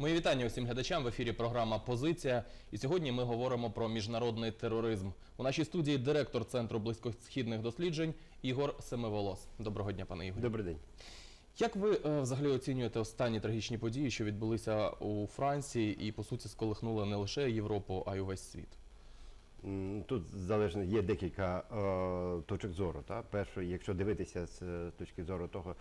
Мої вітання усім глядачам в ефірі програма Позиція. І сьогодні ми говоримо про міжнародний тероризм. У нашій студії директор Центру близькосхідних досліджень Ігор Семиволос. Доброго дня, пане Ігорі. Добрий день. Як ви е, взагалі оцінюєте останні трагічні події, що відбулися у Франції і по суті сколихнули не лише Європу, а й увесь світ? Тут залежно є декілька е, точок зору. Та? Перше, якщо дивитися з е, точки зору того,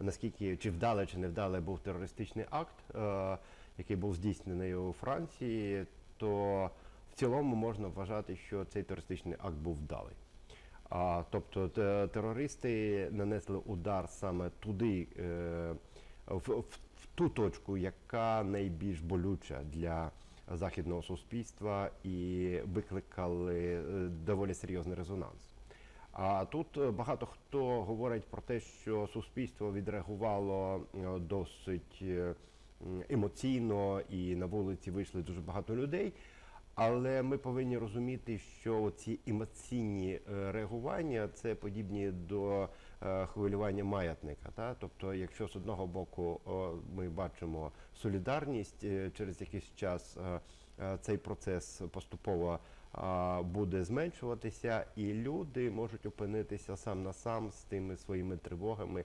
наскільки чи вдале, чи невдале був терористичний акт, е, який був здійснений у Франції, то в цілому можна вважати, що цей терористичний акт був вдалий. А, тобто терористи нанесли удар саме туди, е, в, в, ту точку, яка найбільш болюча для західного суспільства, і викликали е, доволі серйозний резонанс. А тут е, багато хто говорить про те, що суспільство відреагувало досить емоційно, і на вулиці вийшли дуже багато людей. Але ми повинні розуміти, що ці емоційні е, реагування це подібні до е, хвилювання маятника. Та? Тобто, якщо з одного боку ми бачимо солідарність, е, через якийсь час цей процес поступово буде зменшуватися, і люди можуть опинитися сам на сам з тими своїми тривогами,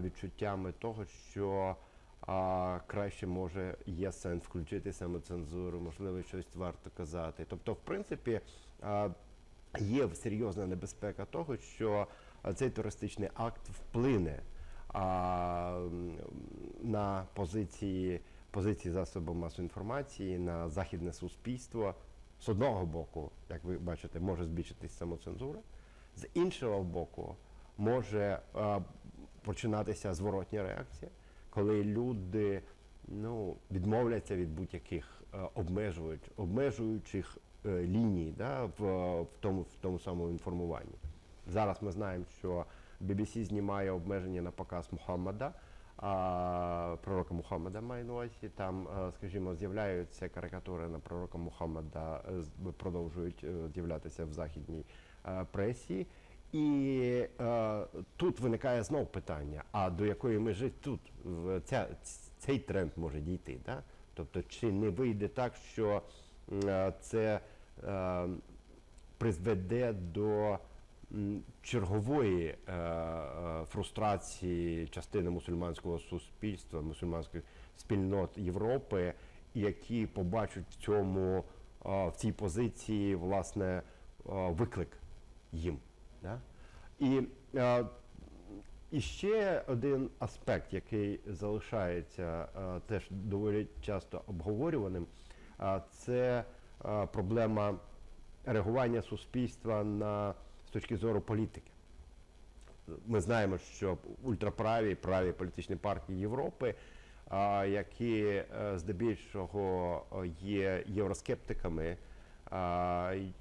відчуттями того, що а, краще може є сенс включити самоцензуру, можливо, щось варто казати. Тобто, в принципі, є серйозна небезпека того, що цей терористичний акт вплине на позиції, позиції засобів масової інформації, на західне суспільство. З одного боку, як ви бачите, може збільшитись самоцензура, з іншого боку, може починатися зворотня реакція, коли люди ну, відмовляться від будь-яких е, обмежуюч, обмежуючих е, ліній да, в, в, тому, в тому самому інформуванні. Зараз ми знаємо, що BBC знімає обмеження на показ Мухаммада, а, пророка Мухаммада має на увазі. Там, е, скажімо, з'являються карикатури на пророка Мухаммада, е, продовжують з'являтися в західній пресі. І е, тут виникає знов питання: а до якої межі тут в ця, цей тренд може дійти? Да? Тобто, чи не вийде так, що е, це е, призведе до чергової е, е, фрустрації частини мусульманського суспільства, мусульманських спільнот Європи, які побачать в цьому е, в цій позиції власне е, виклик їм. Да? І, е, і ще один аспект, який залишається е, теж доволі часто обговорюваним, е, це е, проблема реагування суспільства на з точки зору політики. Ми знаємо, що ультраправі праві політичні партії Європи, а, які е, здебільшого е, є євроскептиками,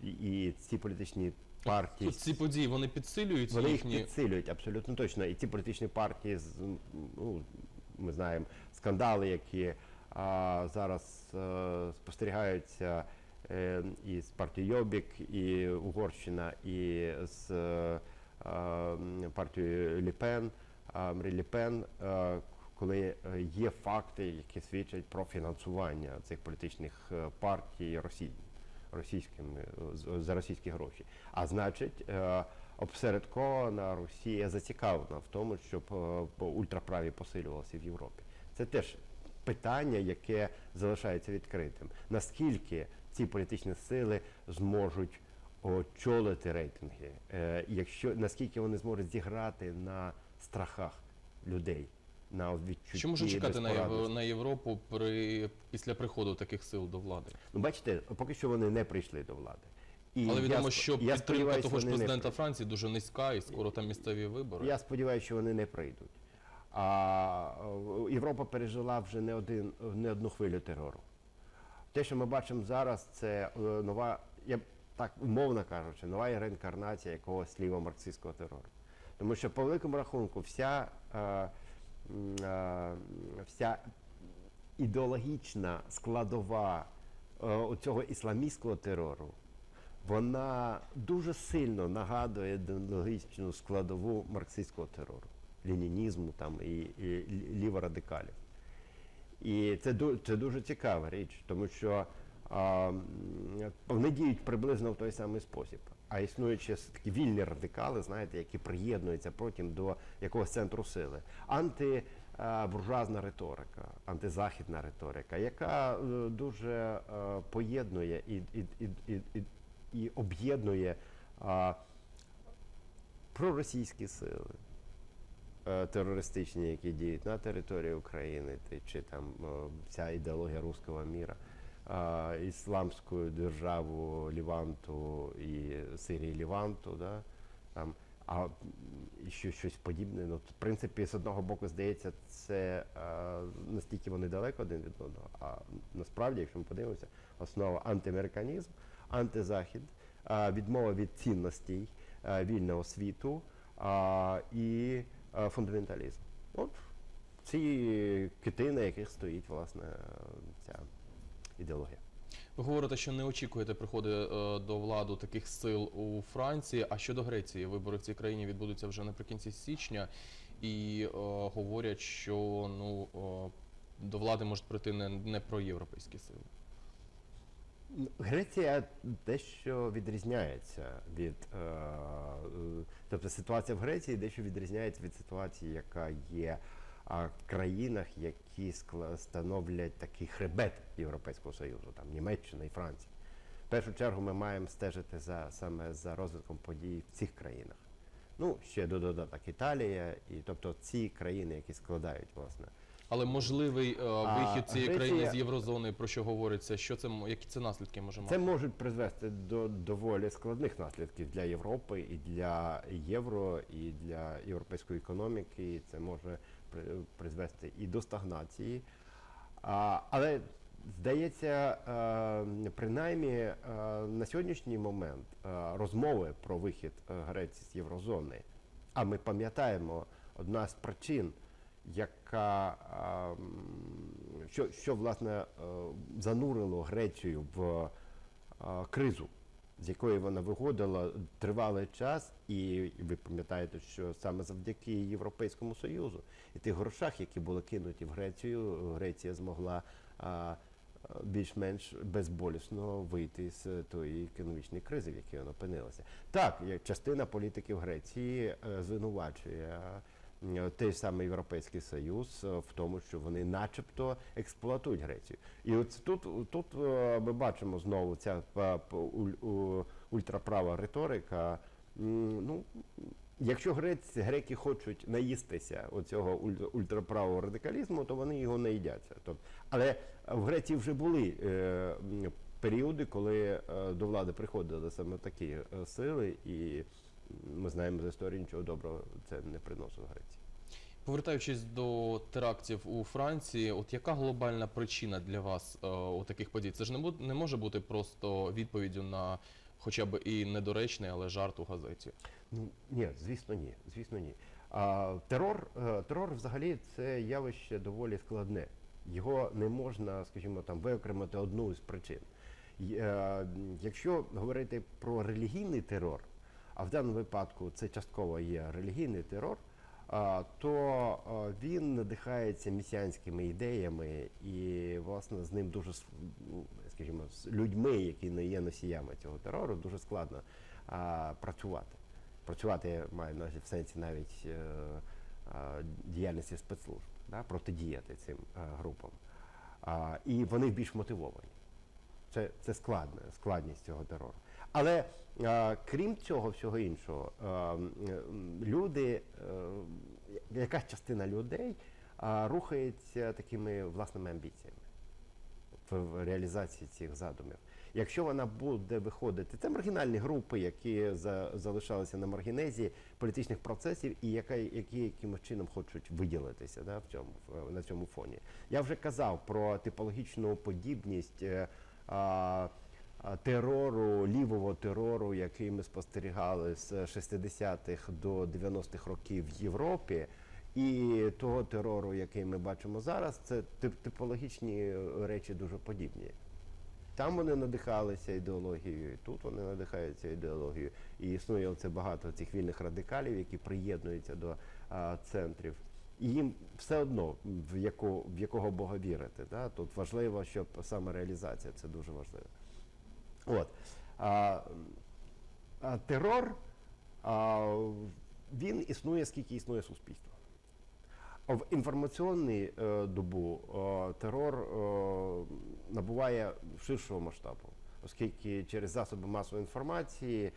і, і ці політичні партії Тут ці події вони підсилюють вони їх підсилюють абсолютно точно. І ці політичні партії, ну, ми знаємо скандали, які а, зараз е, спостерігаються е, і з партією Йобік, і Угорщина, і з е, е, партією Ліпен, а, Мрі Ліпен, е, коли е, є факти, які свідчать про фінансування цих політичних партій Росії російськими з- за російські гроші. А значить, е, обсередкована Росія зацікавлена в тому, щоб е, ультраправі посилювалося в Європі. Це теж питання, яке залишається відкритим. Наскільки ці політичні сили зможуть очолити рейтинги, е, якщо наскільки вони зможуть зіграти на страхах людей, на відчутті що може чекати на, Єв... безпорадності? на Європу при після приходу таких сил до влади? Ну, бачите, поки що вони не прийшли до влади. І Але відомо, сп- що я підтримка того ж вони не президента. Франції дуже низька, і скоро там місцеві вибори. Я сподіваюся, що вони не прийдуть. А е, Європа пережила вже не один не одну хвилю терору. Те, що ми бачимо зараз, це е, нова, я б так умовно кажучи, нова реінкарнація якогось лівомарксистського терору. Тому що по великому рахунку вся, е, вся ідеологічна складова е, цього ісламістського терору, вона дуже сильно нагадує ідеологічну складову марксистського терору, ленінізму там і, і ліворадикалів. І це, це дуже цікава річ, тому що а, вони діють приблизно в той самий спосіб. А існують такі вільні радикали, знаєте, які приєднуються потім до якогось центру сили. Антибуржуазна риторика, антизахідна риторика, яка е, дуже е, поєднує і, і, і, і, і, об'єднує проросійські сили, е, терористичні, які діють на території України, чи там е, вся ідеологія руського міра, е, ісламську державу Ліванту і Сирії Ліванту, да, там, а що, щось подібне. Ну, в принципі, з одного боку, здається, це е, настільки вони далеко один від одного. А насправді, якщо ми подивимося, основа антиамериканізм, антизахід, е, відмова від цінностей е, вільного світу а, і е, фундаменталізм. От ці кити, на яких стоїть власне ця ідеологія. Ви говорите, що не очікуєте приходу е, до влади таких сил у Франції. А щодо Греції, вибори в цій країні відбудуться вже наприкінці січня, і е, говорять, що ну е, до влади можуть прийти не, не проєвропейські сили. Греція дещо відрізняється від е, тобто ситуація в Греції дещо відрізняється від ситуації, яка є країнах, які становлять такий хребет Європейського Союзу, там Німеччина і Франція. В першу чергу ми маємо стежити за саме за розвитком подій в цих країнах. Ну, ще до додаток Італія, і тобто ці країни, які складають власне Але можливий е, вихід цієї Греція- країни з єврозони, про що говориться, що це м- які це наслідки може мати? Це може призвести до доволі складних наслідків для Європи і для євро, і для європейської економіки. І Це може при- призвести і до стагнації. А, але здається, е, принаймні е, на сьогоднішній момент е, розмови про вихід е, Греції з єврозони. А ми пам'ятаємо одна з причин, яка що, що власне е, занурило Грецію в кризу, з якої вона виходила тривалий час, і ви пам'ятаєте, що саме завдяки Європейському Союзу і тих грошах, які були кинуті в Грецію, Греція змогла а, більш-менш безболісно вийти з тої економічної кризи, в якій вона опинилася. Так, частина політиків Греції е, звинувачує е, той самий Європейський Союз е, в тому, що вони начебто експлуатують Грецію. І от тут, тут е, ми бачимо знову ця е, уль- ультраправа риторика. Ну, якщо греці, греки хочуть наїстися оцього уль- ультраправого радикалізму, то вони його не їдяться. Тобто, але в Греції вже були е, періоди, коли е, до влади приходили саме такі е, сили, і ми знаємо з історії нічого доброго це не приносило Греції. Повертаючись до терактів у Франції, от яка глобальна причина для вас е, у таких подій? Це ж не, не може бути просто відповіддю на хоча б і недоречний, але жарт у газеті. Ну ні, звісно, ні. Звісно, ні. А, терор, е, терор взагалі це явище доволі складне. Його не можна, скажімо, там виокремити одну із причин. Е, Якщо говорити про релігійний терор, а в даному випадку це частково є релігійний терор, то він надихається месіанськими ідеями і, власне, з ним дуже, скажімо, з людьми, які не є носіями цього терору, дуже складно працювати. Працювати я маю на в сенсі навіть е, діяльності спецслужб, да, протидіяти цим е, групам. І вони більш мотивовані. Це, це складно, складність цього терору. Але а, крім цього всього іншого, м, м, люди, е, якась частина людей а, рухається такими власними амбіціями в, реалізації цих задумів. Якщо вона буде виходити, це маргінальні групи, які за, залишалися на маргінезі політичних процесів і яка, які якимось чином хочуть виділитися да, в цьому, на цьому фоні. Я вже казав про типологічну подібність е, терору, лівого терору, який ми спостерігали з 60-х до 90-х років в Європі. І того терору, який ми бачимо зараз, це тип- типологічні речі дуже подібні. Там вони надихалися ідеологією, тут вони надихаються ідеологією. І існує це багато цих вільних радикалів, які приєднуються до а, центрів І їм все одно, в, яко, в якого Бога вірити. Да? Тут важливо, щоб саме реалізація це дуже важливо. От. А, а терор, а, він існує, скільки існує суспільство. В інформаційну е, добу е, терор е, набуває ширшого масштабу, оскільки через засоби масової інформації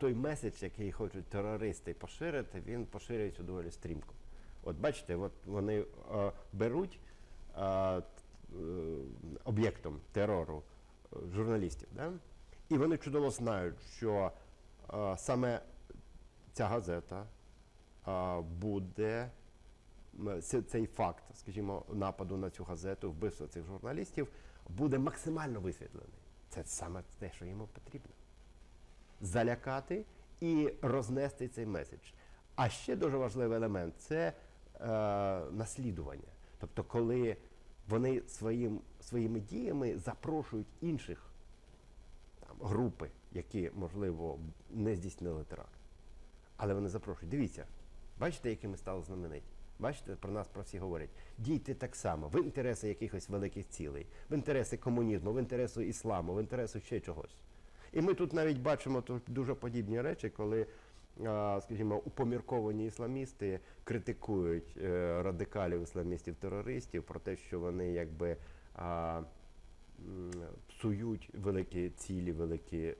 той меседж, який хочуть терористи поширити, він поширюється доволі стрімко. От бачите, от вони е, беруть е, е, об'єктом терору журналістів, да? і вони чудово знають, що е, саме ця газета е, буде це- цей факт, скажімо, нападу на цю газету, вбивства цих журналістів, буде максимально висвітлений. Це саме те, що йому потрібно. Залякати і рознести цей меседж. А ще дуже важливий елемент це наслідування. Тобто, коли вони своїм, своїми діями запрошують інших там, групи, які, можливо, не здійснили теракт. Але вони запрошують. Дивіться, бачите, які ми стали знамениті? Бачите, про нас про всі говорять. Дійте так само в інтереси якихось великих цілей, в інтереси комунізму, в інтереси ісламу, в інтереси ще чогось. І ми тут навіть бачимо дуже подібні речі, коли, скажімо, упомірковані ісламісти критикують е, радикалів ісламістів-терористів про те, що вони якби псують великі цілі, великі е,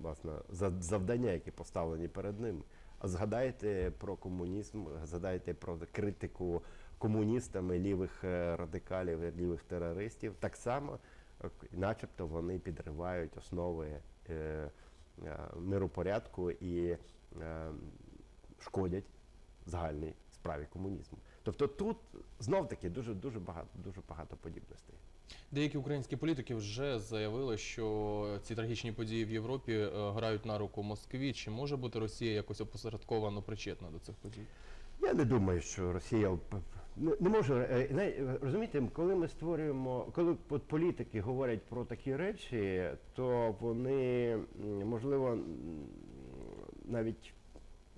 власне, завдання, які поставлені перед ними. Згадайте про комунізм, згадайте про критику комуністами лівих е, радикалів, лівих терористів. Так само, е, начебто, вони підривають основи е, е, миропорядку і е, шкодять загальній справі комунізму. Тобто тут знов таки дуже дуже багато дуже багато подібностей. Деякі українські політики вже заявили, що ці трагічні події в Європі е, грають на руку Москві. Чи може бути Росія якось опосередковано причетна до цих подій? Я не думаю, що Росія не, не може е, розумієте, коли ми створюємо, коли політики говорять про такі речі, то вони можливо навіть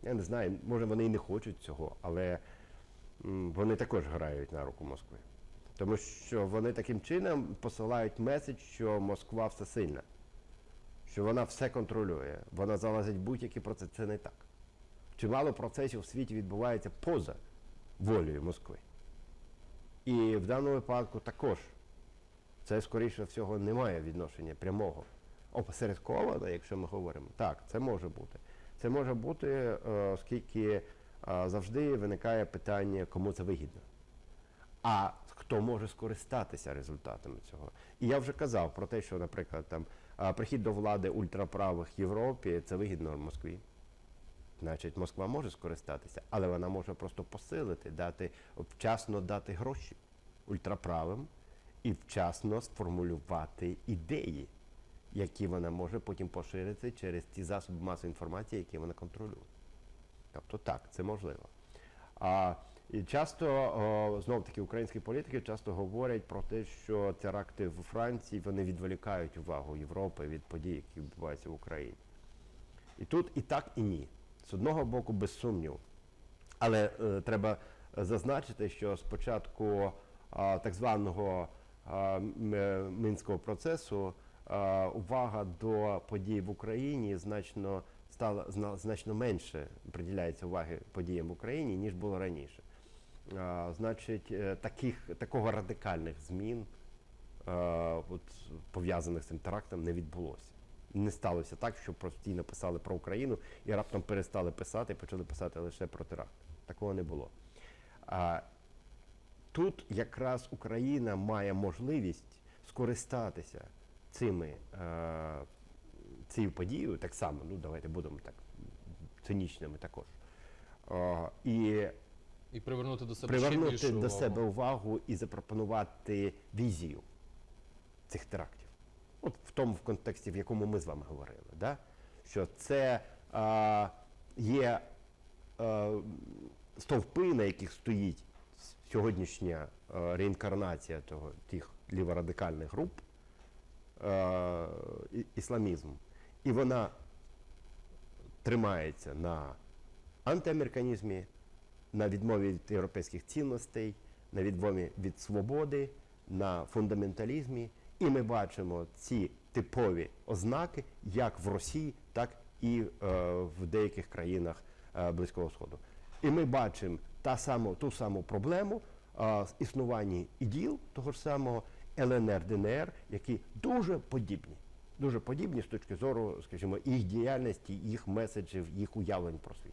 я не знаю, може вони і не хочуть цього, але вони також грають на руку Москви. Тому що вони таким чином посилають меседж, що Москва всесильна, що вона все контролює, вона залазить будь-які процеси. Це не так. Чимало процесів в світі відбувається поза волею Москви. І в даному випадку також це, скоріше всього, не має відношення прямого. Опосередковано, якщо ми говоримо, так, це може бути. Це може бути, е, оскільки е, завжди виникає питання, кому це вигідно. А хто може скористатися результатами цього? І я вже казав про те, що, наприклад, там прихід до влади ультраправих в Європі це вигідно Москві. Значить, Москва може скористатися, але вона може просто посилити, дати вчасно дати гроші ультраправим і вчасно сформулювати ідеї, які вона може потім поширити через ті засоби масової інформації, які вона контролює. Тобто так, це можливо. А, і часто, знов таки, українські політики часто говорять про те, що теракти в Франції вони відволікають увагу Європи від подій, які відбуваються в Україні. І тут і так, і ні. З одного боку, без сумніву. Але е, треба зазначити, що спочатку а, так званого е, мінського процесу а, увага до подій в Україні значно стала зна- значно менше приділяється уваги подіям в Україні, ніж було раніше. А, значить, е, таких, такого радикальних змін е, от, пов'язаних з цим терактом не відбулося. Не сталося так, що постійно писали про Україну і раптом перестали писати і почали писати лише про теракт. Такого не було. А, тут якраз Україна має можливість скористатися цими, е, цією подією, так само, ну давайте будемо так цинічними також. Е, і І привернути до себе ще привернути більшу до увагу. себе увагу і запропонувати візію цих терактів. От в тому в контексті, в якому ми з вами говорили, да? що це а, є а, стовпи, на яких стоїть сьогоднішня а, реінкарнація того, тих ліворадикальних груп, і- ісламізм. І вона тримається на антиамериканізмі, на відмові від європейських цінностей, на відмові від свободи, на фундаменталізмі. І ми бачимо ці типові ознаки як в Росії, так і е, в деяких країнах е, Близького Сходу. І ми бачимо та саму, ту саму проблему е, з існування іділ того ж самого ЛНР, ДНР, які дуже подібні. Дуже подібні з точки зору, скажімо, їх діяльності, їх меседжів, їх уявлень про світ.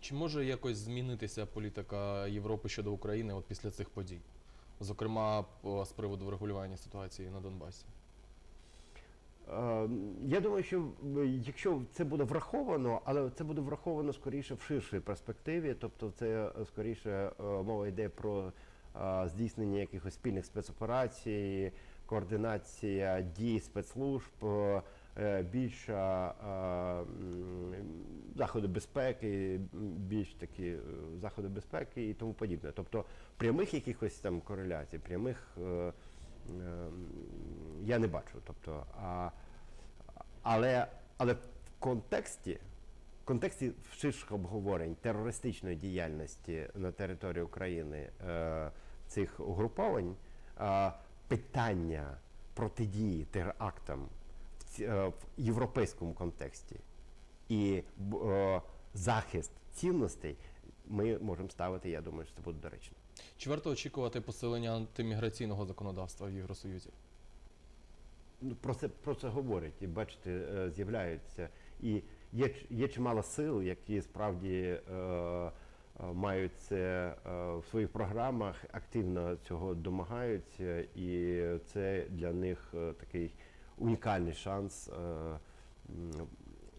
Чи може якось змінитися політика Європи щодо України от після цих подій? Зокрема, з приводу врегулювання ситуації на Донбасі? Е, Я думаю, що е, якщо це буде враховано, але це буде враховано скоріше в ширшій перспективі, тобто це е, скоріше мова йде про здійснення якихось спільних спецоперацій, координація дій спецслужб, більша заходи безпеки, більш такі заходи безпеки і тому подібне. Тобто прямих якихось там кореляцій, прямих. е, Ем, я не бачу. Тобто, а, але, але в контексті, в контексті ширших обговорень терористичної діяльності на території України е, цих угруповань, е, питання протидії терактам в, е, в європейському контексті і е, захист цінностей ми можемо ставити, я думаю, що це буде доречно. Чи варто очікувати посилення антиміграційного законодавства в Євросоюзі? Ну, про це про це говорять і бачите, е, з'являються. І є, є чимало сил, які справді е, е, мають це е, в своїх програмах, активно цього домагаються, і це для них такий унікальний шанс е,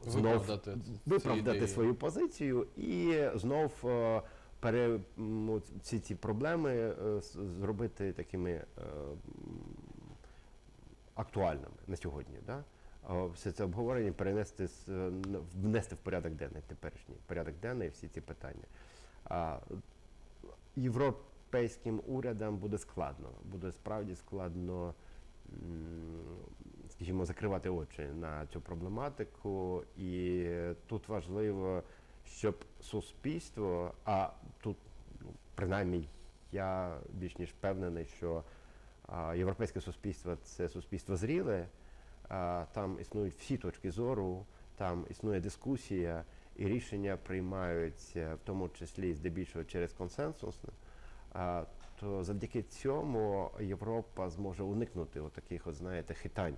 знов Виправдати виправдати свою позицію і знов е, пере, ці, ці проблеми е, зробити такими е, актуальними на сьогодні. Да? Все це обговорення перенести е, внести в порядок денний теперішній порядок денний всі ці питання. Європейським урядам буде складно, буде справді складно, скажімо, закривати очі на цю проблематику. І тут важливо, щоб суспільство, а тут, ну, принаймні, я більш ніж впевнений, що а, європейське суспільство це суспільство зріле, а, там існують всі точки зору, там існує дискусія, і рішення приймаються, в тому числі здебільшого через консенсус. А, то завдяки цьому Європа зможе уникнути от таких, от, знаєте, хитань,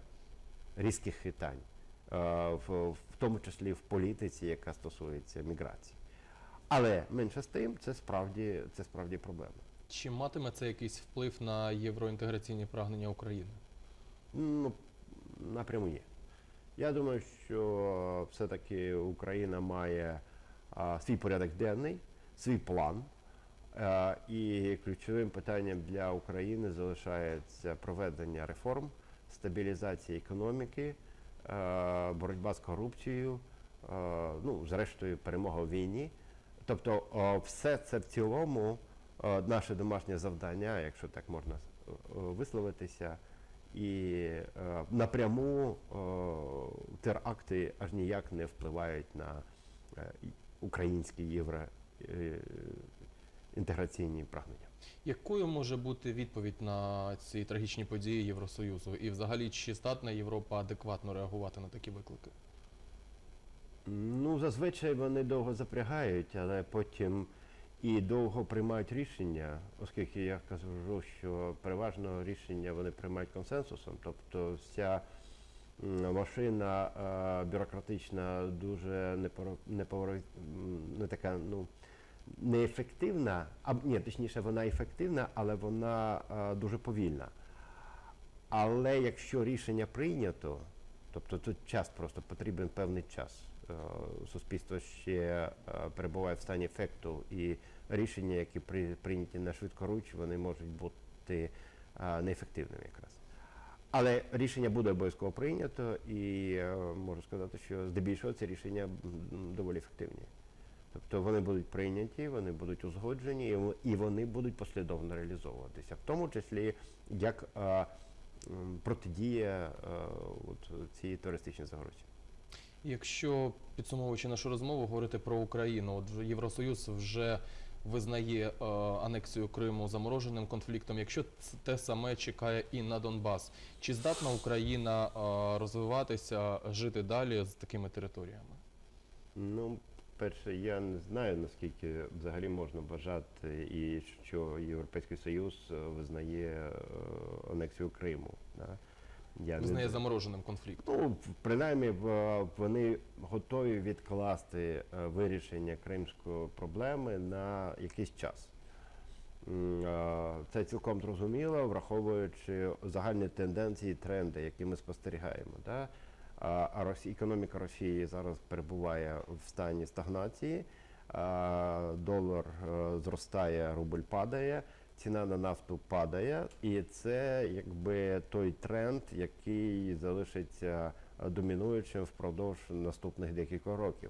різких хитань, в, в тому числі в політиці, яка стосується міграції. Але менше з тим, це справді, це справді проблема. Чи матиме це якийсь вплив на євроінтеграційні прагнення України? Ну, напряму є. Я думаю, що все-таки Україна має а, свій порядок денний, свій план. А, і ключовим питанням для України залишається проведення реформ, стабілізація економіки, боротьба з корупцією, ну, зрештою, перемога в війні. Тобто, все це в цілому наше домашнє завдання, якщо так можна е, е, висловитися. І е, напряму е, теракти аж ніяк не впливають на е, українські євро е, прагнення. Якою може бути відповідь на ці трагічні події Євросоюзу? І взагалі, чи здатна Європа адекватно реагувати на такі виклики? Ну, зазвичай вони довго запрягають, але потім і довго приймають рішення, оскільки я кажу, що переважно рішення вони приймають консенсусом, тобто вся машина бюрократична дуже неповор- не така, ну. Неефективна, а ні, точніше, вона ефективна, але вона е, дуже повільна. Але якщо рішення прийнято, тобто тут час просто потрібен певний час. Е, Суспільство ще е, перебуває в стані ефекту, і рішення, які при, прийняті на швидкоруч, вони можуть бути неефективними якраз. Але рішення буде обов'язково прийнято, і можу сказати, що здебільшого ці рішення доволі ефективні. Тобто вони будуть прийняті, вони будуть узгоджені, і вони будуть послідовно реалізовуватися, в тому числі як е, протидія е, цій терористичній загрозі. Якщо підсумовуючи нашу розмову, говорити про Україну, от Євросоюз вже визнає е, анексію Криму замороженим конфліктом, якщо те саме чекає і на Донбас, чи здатна Україна е, розвиватися, жити далі з такими територіями? Ну, перше, я не знаю, наскільки взагалі можна вважати, і що Європейський Союз е, визнає е, анексію Криму. Да? Я Визнає знаю. замороженим конфлікт. Ну, принаймні, вони готові відкласти е, вирішення кримської проблеми на якийсь час. Це цілком зрозуміло, враховуючи загальні тенденції, і тренди, які ми спостерігаємо. Да? А економіка Росії зараз перебуває в стані стагнації, долар е, зростає, рубль падає, ціна на нафту падає, і це якби той тренд, який залишиться е, домінуючим впродовж наступних декількох років.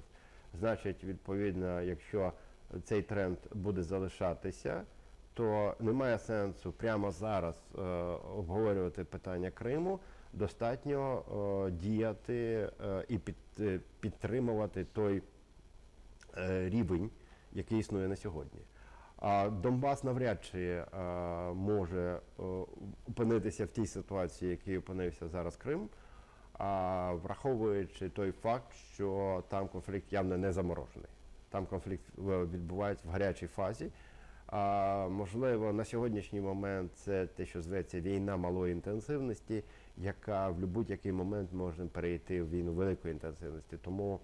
Значить, відповідно, якщо цей тренд буде залишатися, то немає сенсу прямо зараз е, обговорювати питання Криму. Достатньо е, діяти е, і е, підтримувати той рівень, який існує на сьогодні. А Донбас навряд чи може опинитися в тій ситуації, якій опинився зараз Крим, а враховуючи той факт, що там конфлікт явно не заморожений. Там конфлікт відбувається в гарячій фазі. А, можливо, на сьогоднішній момент це те, що зветься війна малої інтенсивності, яка в будь-який момент може перейти в війну великої інтенсивності. Тому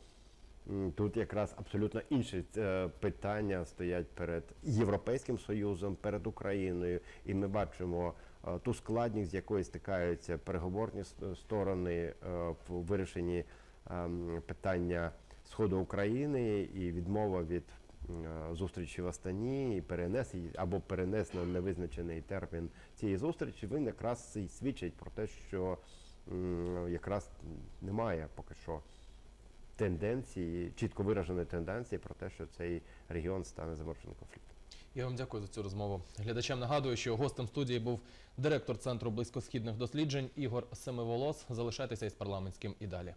тут якраз абсолютно інші е, питання стоять перед Європейським Союзом, перед Україною, і ми бачимо е, ту складність, з якою стикаються переговорні сторони е, в вирішенні ем, питання сходу України і відмова від зустрічі в Астані і перенес або перенес на невизначений термін цієї зустрічі, він якраз і свідчить про те, що якраз немає поки що тенденції, чітко вираженої тенденції про те, що цей регіон стане замороженим конфліктом. Я вам дякую за цю розмову. Глядачам нагадую, що гостем студії був директор Центру близькосхідних досліджень Ігор Семиволос. Залишайтеся із парламентським і далі.